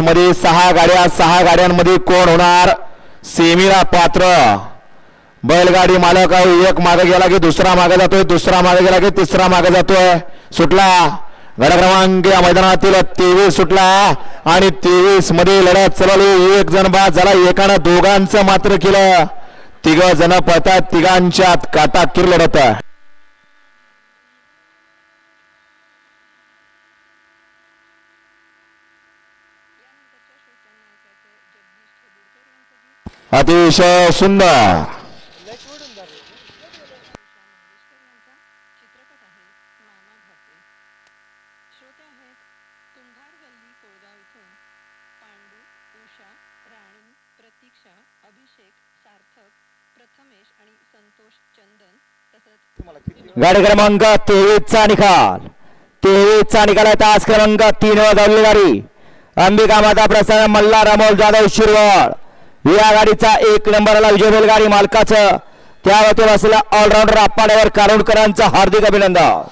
मध्ये सहा गाड्या सहा गाड्यांमध्ये कोण होणार? सेमीला पात्र. बैलगाडी मालक आहे एक मागे गेला की दुसरा मागे जातोय दुसरा मागे गेला की तिसरा मागे जातोय. सुटला. गड क्रमांक या मैदानातील तेवीस सुटला आणि तेवीसमध्ये लढत चालवली एक जण बाद झाला. एकानं दोघांचं मात्र केलं. तिघ जण पळतात. तिघांच्या काटा काटाकीर लढत अतिशय सुंदर. गाडी क्रमांक तेवीस चा निकाल. तेवीस चा निकाल आहे तास क्रमांक तीन वर धावली गाडी. अंबिका माता प्रसन्न मल्हार अमोल जाधव शिरवळ. या गाडीचा एक नंबरला विजय बैलगाडी मालकाचं त्यावरती बसलेल्या ऑलराऊंडर आप्पाड्यावर कारोडकरांचं हार्दिक अभिनंदन.